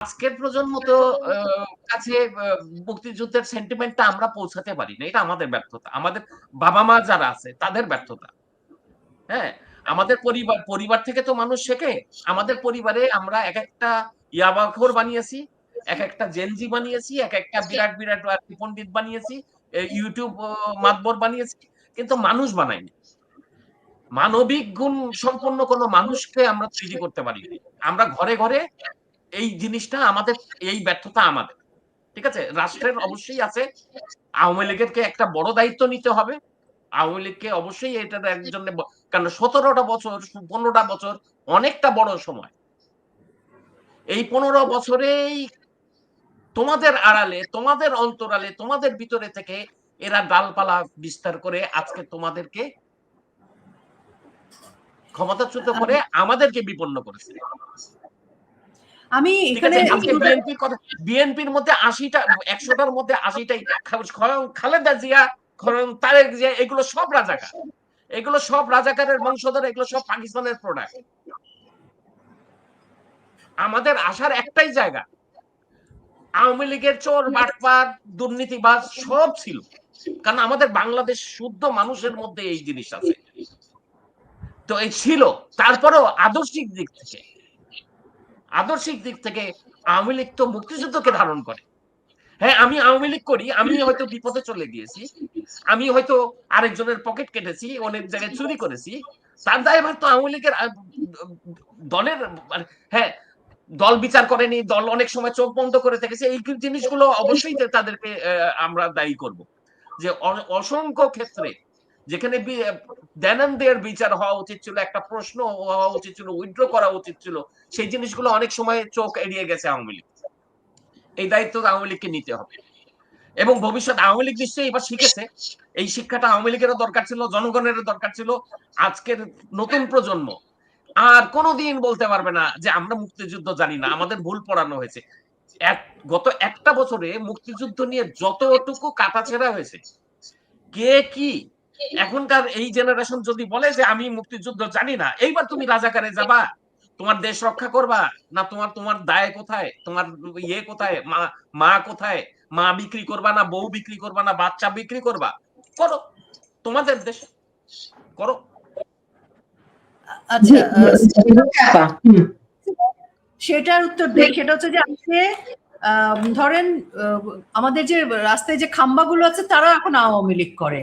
আজকের প্রজন্ম তো কাছে মুক্তিযুদ্ধের সেন্টিমেন্টটা আমরা পৌঁছাতে পারি না। এটা আমাদের ব্যর্থতা। আমাদের বাবা মা যারা আছে তাদের ব্যর্থতা। হ্যাঁ? আমাদের পরিবার পরিবার থেকে তো মানুষ শেখে। আমাদের পরিবারে আমরা এক একটা ইয়াবাখোর বানিয়েছি এক একটা জেনজি বানিয়েছি এক একটা বিরাট বিরাট আর পণ্ডিত বানিয়েছি ইউটিউব মাতবর বানিয়েছি কিন্তু মানুষ বানাইনি মানবিক গুণ সম্পন্ন কোনো মানুষকে আমরা তৈরি করতে পারি আমরা ঘরে ঘরে এই জিনিসটা আমাদের, এই ব্যর্থতা আমাদের। ঠিক আছে? রাষ্ট্রের অবশ্যই আছে। আওয়ামী লীগেরকে একটা বড় দায়িত্ব নিতে হবে। আওয়ামী লীগকে অবশ্যই এটার একজন কারণ সতেরোটা বছর, পনেরোটা বছর অনেকটা বড় সময়। এই পনেরো বছরেই তোমাদের আড়ালে, তোমাদের অন্তরালে, তোমাদের ভিতরে থেকে এরা ডালপালা বিস্তার করে আজকে তোমাদেরকে ক্ষমতাচ্যুত করে আমাদেরকে বিপন্ন করেছে। আমি এখানে আজকে বিএনপির মধ্যে আশিটা একশোটার মধ্যে আশিটাই খা- খালেদা জিয়া খরম- তারেক জিয়া এগুলো সব রাজাকার। এগুলো সব রাজাকারের বংশধর এগুলো সব পাকিস্তানের প্রোডাক্ট আমাদের আসার একটাই জায়গা আওয়ামী লীগের চোর বাটপার দুর্নীতিবাজ সব ছিল। কারণ আমাদের বাংলাদেশ শুদ্ধ মানুষের মধ্যে এই জিনিস আছে। তো এই ছিল। তারপরেও আদর্শিক দিক থেকে আদর্শিক দিক থেকে আওয়ামী লীগ তো মুক্তিযুদ্ধকে ধারণ করে। হ্যাঁ আমি আওয়ামী লীগ করি আমি হয়তো বিপদে চলে গিয়েছি আমি হয়তো আরেকজনের পকেট কেটেছি অনেক জায়গায় চুরি করেছি তার দায়ভার তো আওয়ামী লীগের দলের মানে, হ্যাঁ দল বিচার করেনি দল অনেক সময় চোখ বন্ধ করে থেকেছে এই জিনিসগুলো অবশ্যই তাদেরকে আমরা দায়ী করব। যে অসংখ্য ক্ষেত্রে যেখানে বি- দৈনন্দিন বিচার হওয়া উচিত ছিল, একটা প্রশ্ন হওয়া উচিত ছিল উইথড্র করা উচিত ছিল, সেই জিনিসগুলো অনেক সময় চোখ এড়িয়ে গেছে আওয়ামী লীগ। এই দায়িত্ব আওয়ামী লীগকে নিতে হবে। এবং ভবিষ্যৎ আওয়ামী লীগ নিশ্চয়ই এবার শিখেছে। এই শিক্ষাটা আওয়ামী লীগেরও দরকার ছিল, জনগণেরও দরকার ছিল। আজকের নতুন প্রজন্ম আর কোনোদিন বলতে পারবে না যে আমরা মুক্তিযুদ্ধ জানি না, আমাদের ভুল পড়ানো হয়েছে। গত একটা বছরে মুক্তিযুদ্ধ নিয়ে যতটুকু কাটাছেড়া হয়েছে, কে কি এখনকার এই জেনারেশন যদি বলে যে আমি মুক্তিযুদ্ধ জানি না এইবার তুমি রাজাকারে যাবা তোমার দেশ রক্ষা করবা না তোমার তোমার দায় কোথায় তোমার ইয়ে কোথায় মা মা কোথায় মা বিক্রি করবা না বউ বিক্রি করবা না বাচ্চা বিক্রি করবা? করো তোমাদের দেশ করো। আচ্ছা সেটার উত্তর দেই সেটা হচ্ছে যে আজকে আহ, ধরেন আহ, আমাদের যে রাস্তায় যে খাম্বাগুলো আছে তারা এখন আওয়ামী লীগ করে।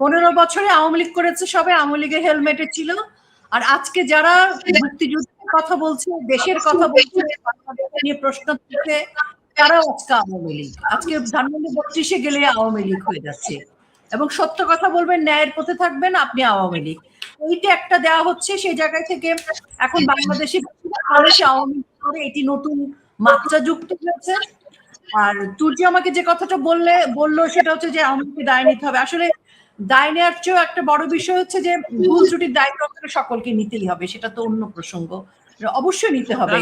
পনেরো বছরে আওয়ামী লীগ করেছে সবাই, আওয়ামী লীগের হেলমেটে ছিল। আর আজকে যারা মুক্তিযুদ্ধের কথা বলছে, দেশের কথা বলছে নিয়ে প্রশ্ন তুলছে, তারাও আজকে আওয়ামী লীগ। আজকে ধানমন্ডি বত্রিশে গেলে আওয়ামী লীগ হয়ে যাচ্ছে। এবং সত্য কথা বলবেন, ন্যায়ের পথে থাকবেন, আপনি আওয়ামী লীগ। এইটা একটা দেওয়া হচ্ছে, সেই জায়গায় থেকে এখন বাংলাদেশে আওয়ামী লীগ এটি নতুন মাত্রা যুক্ত হয়েছে। আর তুর্জি আমাকে যে কথাটা বললে, বলল, সেটা হচ্ছে যে আওয়ামী লীগকে দায় নিতে হবে। আসলে দায় নেওয়ার চেয়েও একটা বড় বিষয় হচ্ছে যে ভুল ত্রুটির দায়িত্ব সকলকে নিতেই হবে সেটা তো অন্য প্রসঙ্গ। অবশ্যই নিতে হবে।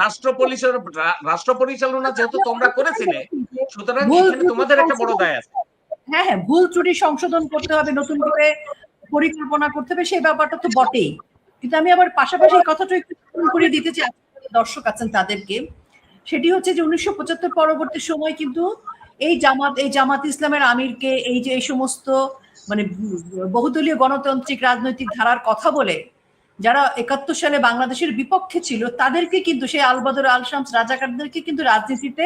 রাষ্ট্র পরিচালনা রাষ্ট্র পরিচালনা যেহেতু তোমরা করেছিলে সুতরাং তোমাদের একটা বড় দায় আছে। হ্যাঁ হ্যাঁ ভুল ত্রুটি সংশোধন করতে হবে নতুন করে পরিকল্পনা করতে হবে সেই ব্যাপারটা তো বটেই। কিন্তু আমি আবার পাশাপাশি এই কথাটা একটু করিয়ে দিতে চাই দর্শক আছেন তাদেরকে। সেটি হচ্ছে যে উনিশশো পঁচাত্তর পরবর্তী সময় কিন্তু এই জামাত এই জামাত ইসলামের আমিরকে এই যে এই সমস্ত মানে বহুদলীয় গণতান্ত্রিক রাজনৈতিক ধারার কথা বলে যারা একাত্তর সালে বাংলাদেশের বিপক্ষে ছিল, তাদেরকে কিন্তু সেই আলবদর আল শামস রাজাকারদেরকে কিন্তু রাজনীতিতে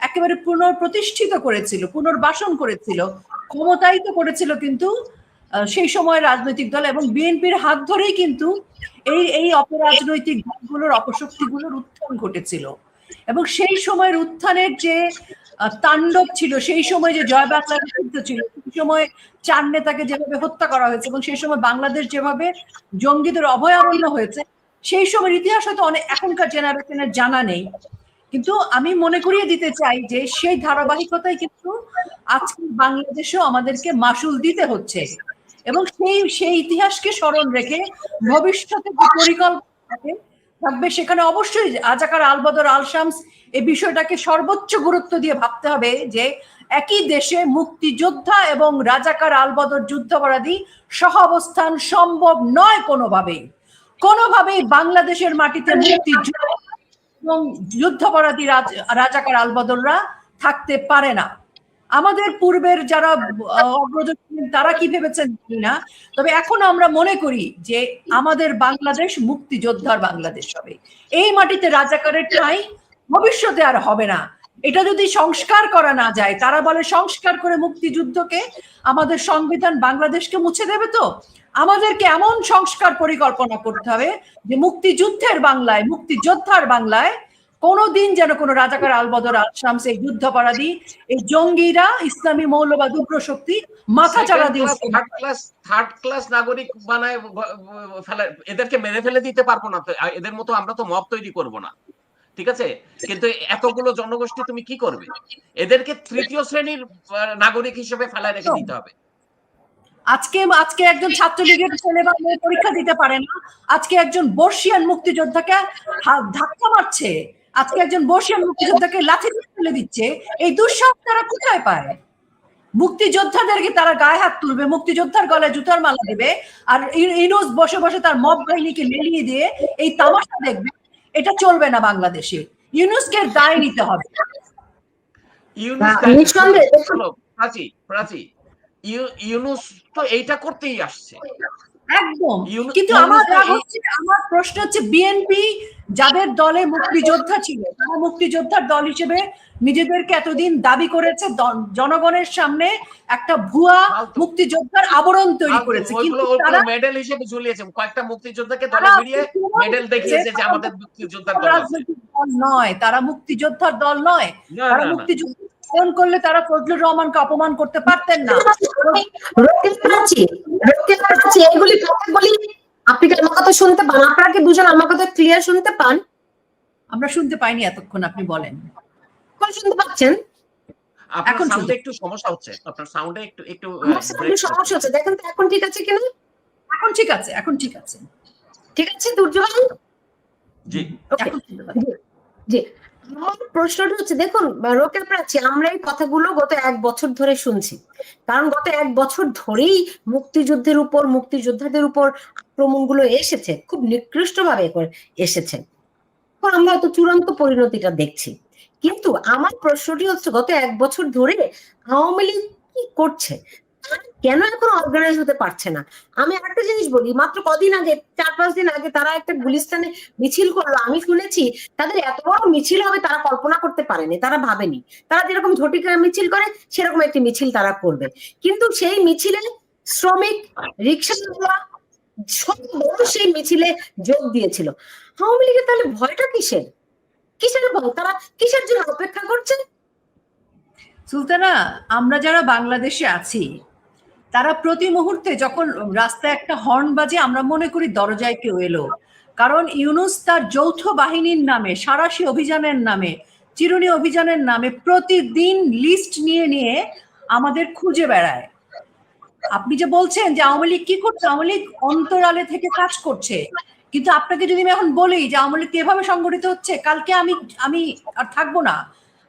একেবারে পুনঃপ্রতিষ্ঠিত করেছিল, পুনর্বাসন করেছিল, ক্ষমতায়িত করেছিল কিন্তু সেই সময় রাজনৈতিক দল এবং বিএনপির হাত ধরেই কিন্তু এই এই অপরাজনৈতিক দলগুলোর অপশক্তিগুলোর উত্থান ঘটেছিল। এবং সেই সময়ের উত্থানের যে তাণ্ডব ছিল, সেই সময় যে জয় বাংলার যুদ্ধ ছিল, সেই সময় চার নেতাকে যেভাবে হত্যা করা হয়েছে এবং সেই সময় বাংলাদেশ যেভাবে জঙ্গিদের অভয়ারণ্য হয়েছে, সেই সময়ের ইতিহাস হয়তো অনেক এখনকার জেনারেশনের জানা নেই। কিন্তু আমি মনে করিয়ে দিতে চাই যে সেই ধারাবাহিকতায় কিন্তু আজকে বাংলাদেশেও আমাদেরকে মাসুল দিতে হচ্ছে এবং সেই সেই ইতিহাসকে স্মরণ রেখে ভবিষ্যতে পরিকল্পনা থাকবে, সেখানে অবশ্যই আজাকার আলবদর আল শামস এই বিষয়টাকে সর্বোচ্চ গুরুত্ব দিয়ে ভাবতে হবে যে একই দেশে মুক্তিযোদ্ধা এবং রাজাকার আলবদর যুদ্ধাপরাধী সহ অবস্থান সম্ভব নয় কোনোভাবেই। কোনোভাবেই বাংলাদেশের মাটিতে মুক্তিযুদ্ধ এবং যুদ্ধাপরাধী রাজ- রাজাকার আলবদররা থাকতে পারে না। আমাদের পূর্বের যারা অগ্রজ তারা কি ভেবেছেন? জানি না। তবে এখন আমরা মনে করি যে আমাদের বাংলাদেশ মুক্তিযোদ্ধার বাংলাদেশ হবে। এই মাটিতে রাজাকারের ঠাঁই ভবিষ্যতে আর হবে না। এটা যদি সংস্কার করা না যায়, তারা বলে সংস্কার করে মুক্তিযুদ্ধকে, আমাদের সংবিধান বাংলাদেশকে মুছে দেবে তো? আমাদেরকে এমন সংস্কার পরিকল্পনা করতে হবে যে মুক্তিযুদ্ধের বাংলায়, মুক্তিযোদ্ধার বাংলায় কোনোদিন যেন কোনো রাজাকার আলবদর আল শামস এই যুদ্ধাপরাধী এই জঙ্গিরা ইসলামী মৌলবাদ উগ্র শক্তি মাথা চাড়া দিয়ে থার্ড ক্লাস থার্ড ক্লাস নাগরিক বানায় ফেলে এদেরকে মেরে ফেলে দিতে পারব না এদের মতো আমরা তো মব তৈরি করব না ঠিক আছে? কিন্তু এতগুলো জনগোষ্ঠী তুমি কি করবে? এদেরকে তৃতীয় শ্রেণির নাগরিক হিসেবে ফেলায় রেখে দিতে হবে। আজকে আজকে একজন ছাত্রলীগের ছেলে বা মেয়ে পরীক্ষা দিতে পারে না আজকে একজন বর্ষিয়ান মুক্তিযোদ্ধাকে ধাক্কা মারছে আজকে একজন বর্ষিয়ান মুক্তিযোদ্ধাকে লাঠি দিয়ে ফেলে দিচ্ছে এই দুঃসাহস তারা কোথায় পায়? মুক্তিযোদ্ধাদেরকে তারা গায়ে হাত তুলবে মুক্তিযোদ্ধার গলায় জুতার মালা দেবে আর ইনুস বসে বসে তার মব বাহিনীকে লেলিয়ে দিয়ে এই তামাশা দেখবে এটা চলবে না বাংলাদেশে। ইউনুসকে দায় নিতে হবে। ইউনুস তো এইটা করতেই আসছে। একদম। কিন্তু আমার রাগ হচ্ছে আমার প্রশ্ন হচ্ছে বিএনপি যাদের দলে মুক্তিযোদ্ধা ছিল তারা মুক্তিযোদ্ধার দল হিসেবে নিজেদেরকে এতদিন দাবি করেছে জনগণের সামনে একটা ভুয়া মুক্তিযোদ্ধার আবরণ তৈরি করেছে। কিন্তু তারা মেডেল হিসেবে ঝুলিয়েছে। কয়েকটা মুক্তিযোদ্ধাকে দলে মেডেল দেখিয়েছে যে আমাদের মুক্তিযোদ্ধার দল নয় তারা মুক্তিযোদ্ধার দল নয়। তারা মুক্তিযুদ্ধ পালন করলে তারা ফজলুর রহমানকে অপমান করতে পারতেন না। প্রাচী এইগুলি কথাগুলি আপনি কি আমার কথা শুনতে পান? আপনারা কি দুজন আমার কথা ক্লিয়ার শুনতে পান? আমরা শুনতে পাইনি এতক্ষণ আপনি বলেন। কোন শুনতে পাচ্ছেন? এখন সাউন্ডে একটু সমস্যা হচ্ছে। আপনার সাউন্ডে একটু একটু সমস্যা হচ্ছে। দেখেন তো এখন ঠিক আছে কিনা? এখন ঠিক আছে এখন ঠিক আছে। ঠিক আছে দুর্যোগ জি। এখন শুনতে পাচ্ছি। জি। প্রশ্নটা হচ্ছে, দেখুন আমরা এই কথাগুলো গত এক বছর ধরে শুনছি। কারণ গত এক বছর ধরেই মুক্তিযুদ্ধের উপর, মুক্তিযোদ্ধাদের উপর আক্রমণগুলো এসেছে, খুব নিকৃষ্ট ভাবে এসেছে। আমরা তো চূড়ান্ত পরিণতিটা দেখছি। কিন্তু আমার প্রশ্নটি হচ্ছে, গত এক বছর ধরে আওয়ামী লীগ কি করছে? কেন এখন অর্গানাইজ হতে পারছে না? আমি আরেকটা জিনিস বলি, মাত্র কদিন আগে, চার পাঁচ দিন আগে তারা একটা গুলিস্তানে মিছিল করল। আমি শুনেছি তাদের এত বড় মিছিল হবে তারা কল্পনা করতে পারেনি, তারা ভাবেনি। তারা যেরকম ঝটিকা মিছিল করে, সেরকম একটি মিছিল তারা করবে। কিন্তু সেই মিছিলে শ্রমিক, রিক্সাওয়ালা সব বড় সেই মিছিলে যোগ দিয়েছিল। আওয়ামী লীগের তাহলে ভয়টা কিসের? কিসের ভয়? তারা কিসের জন্য অপেক্ষা করছে? সুলতানা, আমরা যারা বাংলাদেশে আছি তারা প্রতি মুহূর্তে যখন রাস্তায় একটা হর্ন বাজে, আমরা মনে করি দরজায় কেউ এলো। কারণ ইউনুস তার যৌথ বাহিনীর নামে, সারাশি অভিযানের নামে, চিরুনি অভিযানের নামে প্রতিদিন লিস্ট নিয়ে নিয়ে আমাদের খুঁজে বেড়ায়। আপনি যে বলছেন যে আওয়ামী লীগ কি করছে? আওয়ামী লীগ অন্তরালে থেকে কাজ করছে। কিন্তু আপনাকে যদি আমি এখন বলি যে আওয়ামী লীগ কীভাবে সংগঠিত হচ্ছে, কালকে আমি আমি আর থাকব না।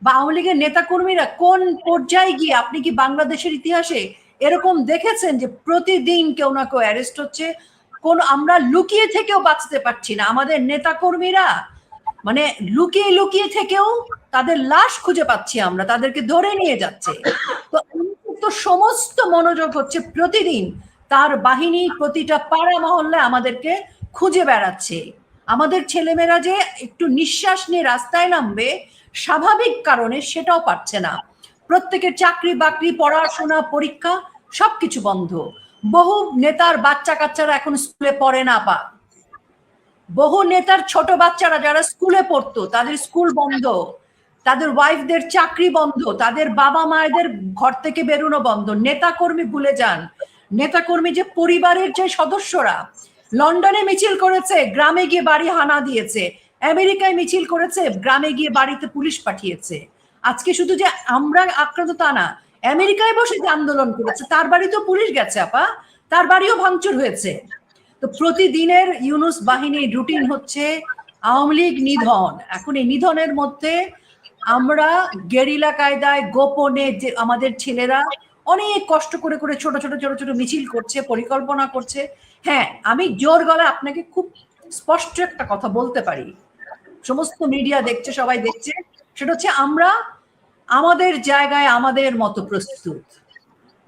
বা আওয়ামী লীগের নেতাকর্মীরা কোন পর্যায়ে গিয়ে, আপনি কি বাংলাদেশের ইতিহাসে এরকম দেখেছেন যে প্রতিদিন কেউ না কেউ অ্যারেস্ট হচ্ছে। কোন, আমরা লুকিয়ে থেকেও বাঁচতে পারছি না। আমাদের নেতাকর্মীরা মানে লুকিয়ে লুকিয়ে থেকেও তাদের লাশ খুঁজে পাচ্ছি আমরা, তাদেরকে ধরে নিয়ে যাচ্ছে। তো তো সমস্ত মনোযোগ হচ্ছে প্রতিদিন তার বাহিনী প্রতিটা পাড়া মহল্লায় আমাদেরকে খুঁজে বেড়াচ্ছে। আমাদের ছেলেমেয়েরা যে একটু নিঃশ্বাস নিয়ে রাস্তায় নামবে, স্বাভাবিক কারণে সেটাও পারছে না। প্রত্যেকের চাকরি বাকরি, পড়াশোনা, পরীক্ষা, সবকিছু বন্ধ। বহু নেতার বাচ্চা কাচ্চারা এখন স্কুলে পড়ে না পা বহু নেতার ছোট বাচ্চারা যারা স্কুলে পড়তো, তাদের স্কুল বন্ধ। তাদের ওয়াইফদের চাকরি বন্ধ। তাদের বাবা মায়েদের ঘর থেকে বেরোনো বন্ধ। নেতা কর্মী ভুলে যান। নেতা কর্মী যে পরিবারের যে সদস্যরা, লন্ডনে মিছিল করেছে, গ্রামে গিয়ে বাড়ি হানা দিয়েছে। আমেরিকায় মিছিল করেছে, গ্রামে গিয়ে বাড়িতে পুলিশ পাঠিয়েছে। আজকে শুধু যে আমরা আক্রান্ত তা না, আমেরিকায় বসে যে আন্দোলন করেছে, তার বাড়ি তো পুলিশ গেছে, আপা। তার বাড়িও ভাঙচুর হয়েছে। তো প্রতিদিনের ইউনুস বাহিনীর রুটিন হচ্ছে আওয়ামী লীগ নিধন। এখন এই নিধনের মধ্যে আমরা গেরিলা কায়দায় গোপনে যে আমাদের ছেলেরা অনেক কষ্ট করে করে ছোট ছোট ছোট ছোট মিছিল করছে, পরিকল্পনা করছে। হ্যাঁ আমি জোর গলায় আপনাকে খুব স্পষ্ট একটা কথা বলতে পারি। সমস্ত মিডিয়া দেখছে, সবাই দেখছে। সেটা হচ্ছে আমরা আমাদের জায়গায় আমাদের মতো প্রস্তুত।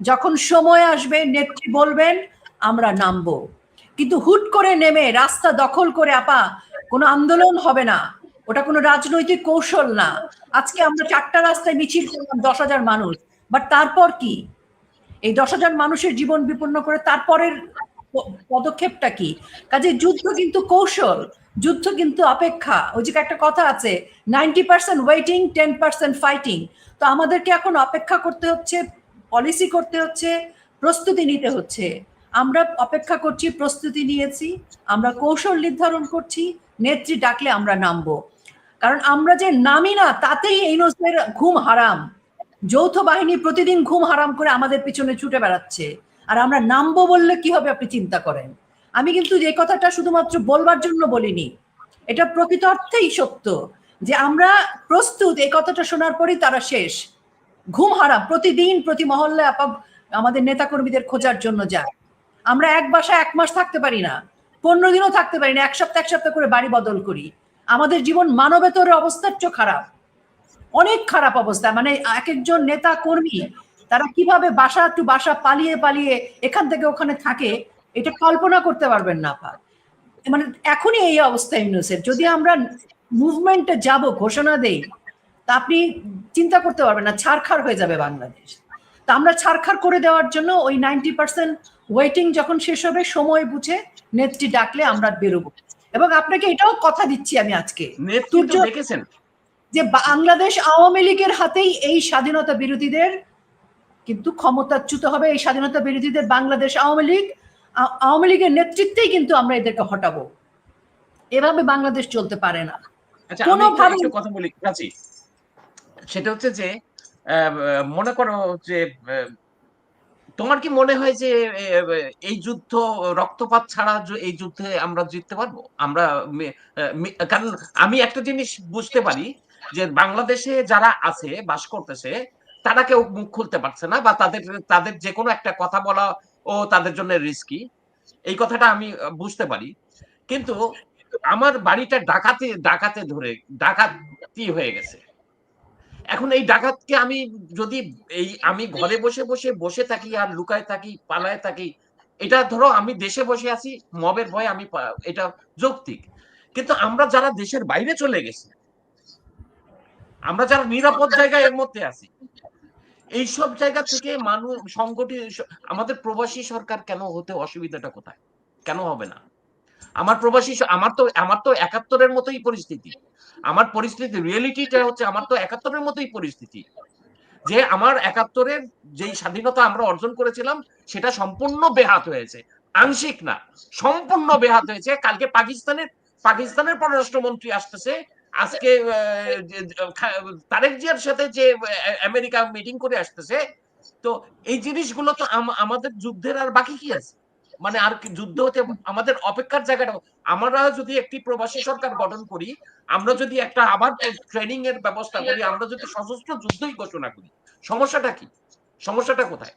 যখন সময় আসবে, নেত্রী বলবেন, আমরা নামবো। কিন্তু হুট করে নেমে, রাস্তা দখল করে, আপা, কোনো আন্দোলন হবে না। ওটা কোনো রাজনৈতিক কৌশল না। আজকে আমরা চারটা রাস্তায় মিছিল করলাম দশ হাজার মানুষ। বাট তারপর কি? এই দশ হাজার মানুষের জীবন বিপন্ন করে তারপরের পদক্ষেপটা কি? কাজে যুদ্ধ কিন্তু কৌশল, যুদ্ধ কিন্তু অপেক্ষা। ওই যে একটা কথা আছে ninety percent waiting ten percent fighting তো আমাদেরকে এখন অপেক্ষা করতে হচ্ছে পলিসি করতে হচ্ছে, প্রস্তুতি নিতে হচ্ছে। আমরা অপেক্ষা করছি, প্রস্তুতি নিয়েছি, আমরা কৌশল নির্ধারণ করছি, নেত্রী ডাকলে আমরা নামবো। কারণ আমরা যে নামি না, তাতেই এই নজরের ঘুম হারাম। যৌথ বাহিনী প্রতিদিন ঘুম হারাম করে আমাদের পিছনে ছুটে বেড়াচ্ছে। আর আমরা নামবো বললে কি হবে আপনি চিন্তা করেন। আমি কিন্তু যে কথাটা শুধুমাত্র বলবার জন্য বলিনি, এটা প্রকৃত অর্থেই সত্য যে আমরা প্রস্তুত, এই কথাটা শোনার পরেই তারা শেষ। ঘুম হারাম, প্রতিদিন প্রতি মহল্লায় আপা আমাদের নেতাকর্মীদের খোঁজার জন্য যায়। আমরা এক বাসা এক মাস থাকতে পারি না, পনেরো দিনও থাকতে পারি না, এক সপ্তাহ এক সপ্তাহ করে বাড়ি বদল করি। আমাদের জীবন মানবেতরের অবস্থার চেয়ে খারাপ। অনেক খারাপ অবস্থা মানে এক একজন নেতা কর্মী তারা কীভাবে বাসা টু বাসা পালিয়ে পালিয়ে এখান থেকে ওখানে থাকে এটা কল্পনা করতে পারবেন না আপা। মানে এখনই এই অবস্থা ইউনুসের। যদি আমরা মুভমেন্টে যাব ঘোষণা দেই তা আপনি চিন্তা করতে পারবেন না ছাড়খাড় হয়ে যাবে বাংলাদেশ। তা আমরা ছাড়খাড় করে দেওয়ার জন্য ওই নাইনটি পার্সেন্ট ওয়েটিং যখন শেষ হবে সময় বুঝে নেত্রী ডাকলে আমরা বেরোবো। এবং আপনাকে এটাও কথা দিচ্ছি আমি আজকে। দেখেছেন যে বাংলাদেশ আওয়ামী লীগের হাতেই এই স্বাধীনতা বিরোধীদের কিন্তু ক্ষমতাচ্যুত হবে এই স্বাধীনতা বিরোধীদের বাংলাদেশ আওয়ামী লীগ। আওয়ামী লীগের নেতৃত্বেই কিন্তু আমরা এদেরকে হটাবো। এভাবে বাংলাদেশ চলতে পারে না। আচ্ছা কথা বলি সেটা হচ্ছে যে মনে করো যে তোমার কি মনে হয় যে এই যুদ্ধ রক্তপাত ছাড়া য- এই যুদ্ধে আমরা জিততে পারব? আমরা কারণ আমি একটা জিনিস বুঝতে পারি যে বাংলাদেশে যারা আছে বাস করতেছে তারা কেউ মুখ খুলতে পারছে না বা তাদের তাদের যে কোনো একটা কথা বলা ও তাদের জন্য রিস্কি এই কথাটা আমি বুঝতে পারি। কিন্তু আমার বাড়িটা ডাকাতে ডাকাতে ধরে, ডাকাতি হয়ে গেছে। এখন এই ডাকাতকে আমি যদি এই, আমি ঘরে বসে বসে বসে থাকি আর লুকায় থাকি, পালায় থাকি, এটা ধরো আমি দেশে বসে আছি, মবের ভয়ে আমি এটা যৌক্তিক। কিন্তু আমরা যারা দেশের বাইরে চলে গেছি, আমরা যারা নিরাপদ জায়গায় এর মধ্যে আছি এই সব জায়গা থেকে মানুষ সংগঠিত আমাদের প্রবাসী সরকার কেন হতে অসুবিধাটা কোথায়? কেন হবে না? আমার প্রবাসী আমার তো আমার তো একাত্তরের মতোই পরিস্থিতি। আমার পরিস্থিতি, রিয়েলিটিটা হচ্ছে আমার তো একাত্তরের মতোই পরিস্থিতি। যে আমার একাত্তরের যেই স্বাধীনতা আমরা অর্জন করেছিলাম, সেটা সম্পূর্ণ বেহাত হয়েছে। আংশিক না, সম্পূর্ণ বেহাত হয়েছে। কালকে পাকিস্তানের পাকিস্তানের পররাষ্ট্রমন্ত্রী আসতেছে আজকে তারেক জিয়ার সাথে যে আমেরিকা মিটিং করে আসতেছে, তো এই জিনিসগুলো তো আমাদের যুদ্ধের আর বাকি কি আছে? মানে আর কি, যুদ্ধ হতে, আমাদের অপেক্ষার জায়গাটা, আমরা যদি একটি প্রবাসী সরকার গঠন করি, আমরা যদি একটা আবার ট্রেনিং এর ব্যবস্থা করি, আমরা যদি সশস্ত্র যুদ্ধই ঘোষণা করি, সমস্যাটা কি? সমস্যাটা কোথায়?